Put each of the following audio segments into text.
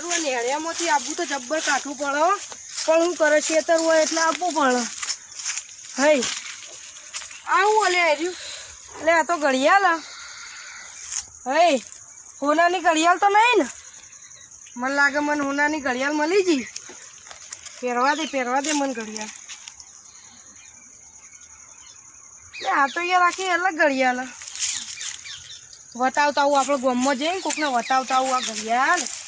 સારું અને હેળિયામાંથી તો જબ્બર કાઠું પડે પણ હું કરે ખેતર હોય એટલે આપવું પડે હઈ. આવું અલે હેર્યું. એટલે આ તો ઘડિયાળ. હઈ. હોનાની ઘડિયાળ તો નહીં ને? મને લાગે મને હોનાની ઘડિયાળ મળી ગઈ. પહેરવા દે પહેરવા દે મને ઘડિયાળ. આ તો યાર આખી અલગ ઘડિયાળ. વટાવતા આવું, આપણે ગમમાં જઈને કોકને વટાવતા આવું આ ઘડિયાળ?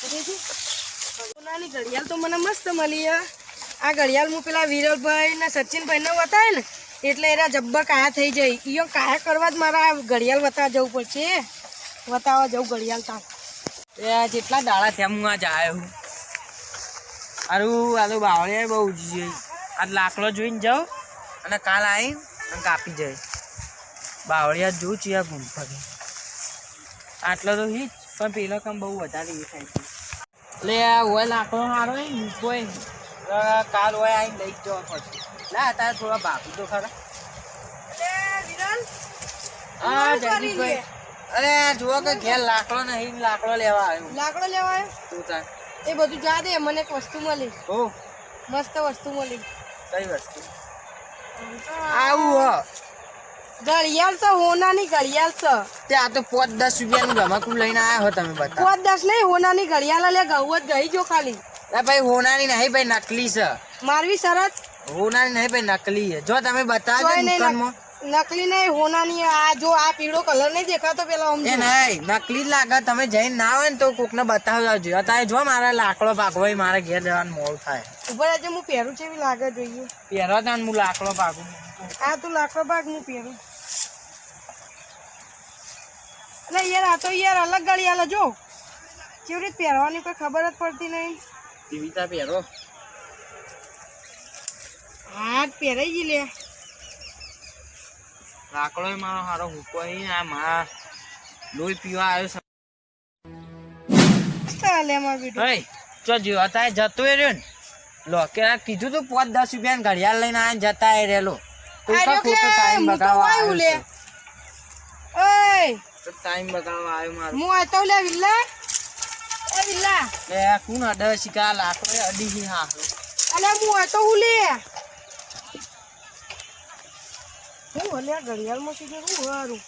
સોનાની ઘડિયાળ તો મને મસ્ત મળી આ ઘડિયાળ હું પેલા વિરલભાઈ ને સચિનભાઈ ને વતાય ને, એટલે એના જબ્બર કાયા થઈ જાય. ઈયો કાયા કરવા જ મારા આ ઘડિયાળ વતાવવા જવું પડશે. વતાવવા જવું ઘડિયાળ તાર એ જેટલા દાડા થયા હું આજ આવ્યો હું. આરું આ તો બાવળિયા બહુ ઉજી છે આજ લાકડો જોઈને જાઉં અને કાલ આવીને અને કાપી જાય. બાવળિયા જોઉં છું આ ગુંફાથી. આટલો તો હીજ પણ પેલો કામ બહુ વધારે એ થાય છે. આ હોય લાકડો સારો ને ને તો કાલ હોય આવીને લઈ જવા પડશે. લા તારે થોડા ભાગી તો ખરા. હા જગદીશભાઈ. અરે જુઓ કે ઘેર લાકડો નહીં લાકડો લેવા આવ્યો. લાકડો લેવા આવ્યો? તું તાર. એ બધું જા દે મને એક વસ્તુ મળી. ઓ મસ્ત વસ્તુ મળી. કઈ વસ્તુ? આવું હો. ઘડિયાળ છે હોનાની ઘડિયાળ છે. તે આ તો પોત દસ રૂપિયાનું રમકડું લઈને આવ્યા હો તમે બધા. પોત દસ નહીં હોનાની ઘડિયાળ લે ગૌ જ ગઈ જો ખાલી. ના ભાઈ હોનાની નહીં ભાઈ નકલી છે. મારવી શરત? હોનાની નહીં ભાઈ નકલી છે. જો તમે બતાવજો દુકાનમાં. નકલી નહીં હોનાની આ જો આ પીળો કલર નહીં દેખાતો પેલા એ નહીં નકલી જ લાગે. તમે જઈને ના હોય ને તો કોકને બતાવજો અત્યારે જો મારા લાકડો પાકવો મારા ઘેર જવાનું મોડ થાય. ઉપર આજે હું પહેરું છે એવી લાગે જોઈએ. પહેરવા તાન હું લાકડો પાકું. આ તું લાકડો ભાગ હું પહેરું એટલે યાર આ તો યાર અલગ ઘડિયાળ જો. કેવી રીતે પહેરવાની કોઈ ખબર જ પડતી નહીં. જીવિતા પહેરો. હા પહેરાઈ ગઈ લે. લાકડો મારો હારો હુકો આ મા લોહી પીવા આવ્યો ચાલે માર બેટું હે ચો જીવ અત્યારે જતો એ રહ્યો ને? લો કે આ કીધું તું પાંચ દસ રૂપિયા ઘડિયાળ લઈને આવીને જતા રેલો તું ખોટો ટાઈમ બગાવવા આવ્યો છે. લે ઓય ટાઈમ બગાડવા આવ્યો મારો. હું આતો લે વિલ્લા. એ વિલ્લા. બે કોણ અડે શિકા લાખો એ અડી હી હા અલે હું આતો હું લે. હું ઓલે ઘડિયાળમાં સીધે હું હારું.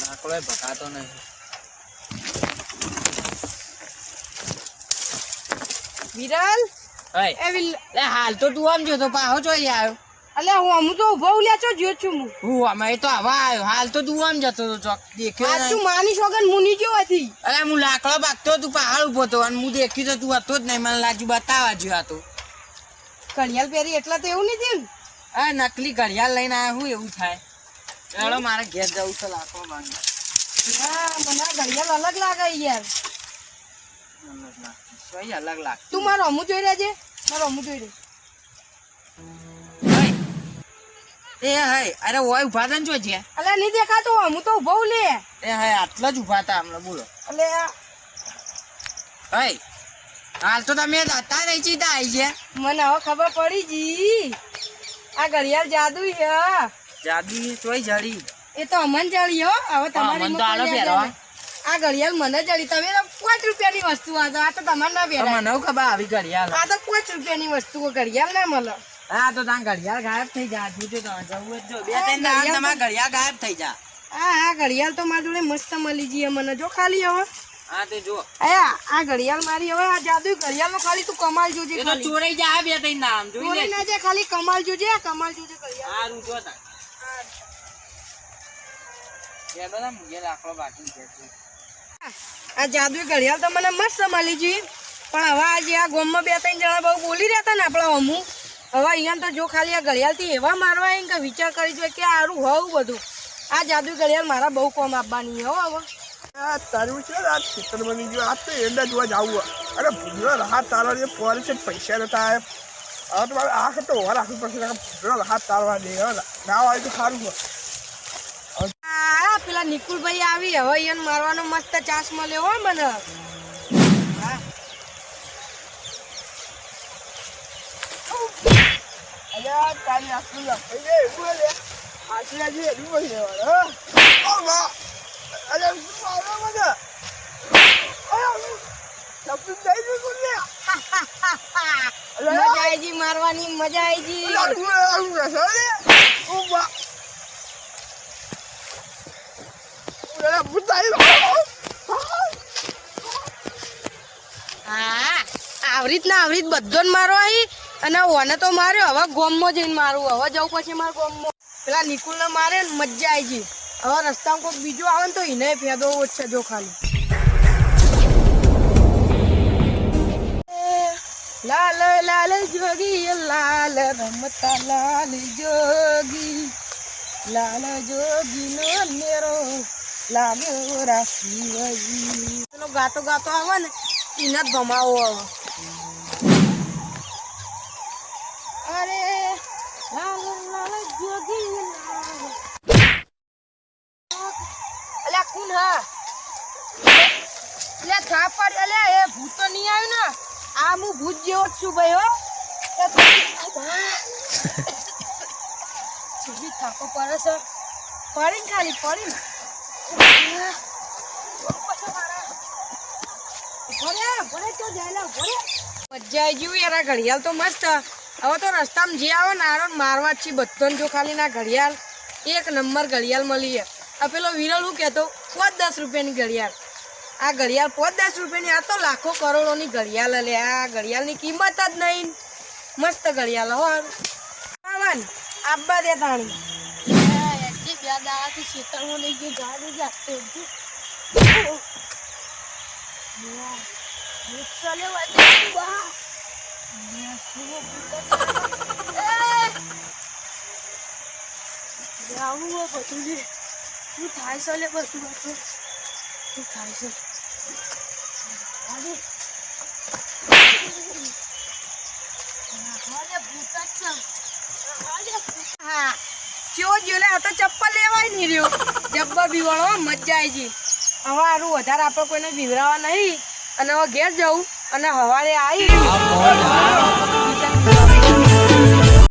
લાકડો એ ભગાતો નહીં. વિરલ? એ વિલ લે હાલ તો તું આમ જો તો પાહો જોઈ આવ્યો. અલે હું અમુ તો ઊભો ઉલ્યા છો જો છું હું. હું અમે તો હવા હાલ તો તું આમ જતો તો ચોક દેખ્યો આ તું માની સોગન મુની ગયો હતી. અરે હું લાકડો બાકતો તું પહાડ ઊભો તો અને હું દેખ્યું તો તું હતો જ નહીં. મને લાજુ બતાવવા જ્યો આ તો ઘડિયાળ પહેરી એટલા તો એવું નથી ને આ નકલી ઘડિયાળ લઈને આવ્યા હું એવું થાય? ચાલો મારે ઘેર જવું છે લાકડો માંગવા હા મને ઘડિયાળ અલગ લાગે યાર. સોય અલગ લાગે તું મારો અમુ જોઈ રહેજે. મારો અમુ જોઈ રહે એ હાય અરે ઓય ઊભા તા જો છે અલે નહીં દેખાતો હું તો ઊભો લે. એ હાય આટલા જ ઊભા હતા હમણાં બોલો. અલે હાય હાલ તો તમે હતા નહીં ચીતા આવી છે મને હવે ખબર પડી જી. આ ઘડિયાળ જાદુ છે જાદુ ચોય જડી. એ તો અમન જડી હો. હવે તમારી. આ ઘડિયાળ મને જડી. તમે પાંચ રૂપિયાની વસ્તુ આ તો આ તો તમારે ના પહેરાય મને ખબર આવી ઘડિયાળ. આ તો પાંચ રૂપિયાની વસ્તુ ઘડિયાળ ના મળે. હા તો ત્યાં ઘડિયાળ ગાયબ થઈ જા જોજો તો જવું જ જો બે ત્રણ દાડા ઘડિયાળ ઘડિયાળ ગાયબ થઈ જા. હા હા ઘડિયાળ તો મારી જોડે મસ્ત મળી જઈએ મને જો ખાલી હવે. હા તે જો અયા આ ઘડિયાળ મારી હવે આ જાદુ ઘડિયાળનો ખાલી તું કમાલ જોજે એ તો ચોરાઈ જાય બે ત્રણ નામ જોઈ ચોરી ના જાય ખાલી કમાલ જોજે આ કમાલ જોજે ઘડિયાળ. સારું જો તાર યાદ હતા મુજે લાકડો બાકી છે આ જાદુ ઘડિયાળ તો મને મસ્ત મળી જઈ પણ હવે આજે આ ગામમાં બે ત્રણ જણા બહુ બોલી રહ્યા હતા ને આપણા અમુ હવે અહીંયા તો જો ખાલી આ ઘડિયાળથી એવા મારવા આવીને કે વિચાર કરી જોઈએ કે આરું હોવું બધું. આ જાદુ ઘડિયાળ મારા બહુ કોમ આપવાની હો હવે આ તારું છે આ ખેતર બની ગયું આ તો એડા જોવા જાવું અરે ભૂલો રાહત તારવા જે પોરે છે પૈસા નતા આવે હવે તો મારે તો રાખવું પડશે ભૂલો રાહત તારવા દે હવે ના આવે તો સારું હોય. પેલા નિકુલભાઈ આવી હવે એને મારવાનો મસ્ત ચાન્સ મળ્યો હો મને. આવી ગઈ મારવાની મજા આવી ગઈ આવરીત ના આવરીત બધો ને મારો આવી અને ઓને તો માર્યો, હવે ગોમમાં જઈને મારું, હવે જવું પછી મારે ગોમમાં. પેલા નિકુલને મારે મજા આવી ગઈ. હવે રસ્તામાં કોઈક બીજો આવે ને તો એને ફેદો ઓછો જો ખાલી. લાલ લાલ જોગી, લાલ રમતા, લાલ જોગી. લાલ જોગી નો મેરો રાખી પેલો ગાતો ગાતો આવે ને, એને ગમાવો આવે. અરે લાલ લાલ ને? ખાલી પડીને ભરે ભરે તો જાય ભરે મજા ગયું યાર ઘડિયાળ તો મસ્ત. હવે તો રસ્તામાં જે આવે ને આરો મારવા જ છે બધાને જો ખાલી ના ઘડિયાળ એક નંબર ઘડિયાળ મળી આ પેલો વિરલ હું કહેતો પાંચ દસ રૂપિયાની ઘડિયાળ આ ઘડિયાળ પાંચ દસ રૂપિયાની આ તો લાખો કરોડોની ઘડિયાળ લે આ ઘડિયાળની કિંમત જ નહીં મસ્ત ઘડિયાળ હો આવાન આબા દે તાણી બે દાડાથી શેતળમાં લઈ ગયો ગાડી જાતે ચાલે બા આવું બધું છે શું થાય છે લે બધું બધું શું થાય છે અરે. અરે ભૂત જ છે. અરે ભૂત. હા ચેવો જ્યો લે આ તો ચપ્પલ લેવાય નહીં રહ્યો જબ્બા બીવાળો મજા આવી ગઈ હવે આરું વધારે આપણે કોઈને બીવરાવા નહીં અને હવે ઘેર જવું અને હવારે આવી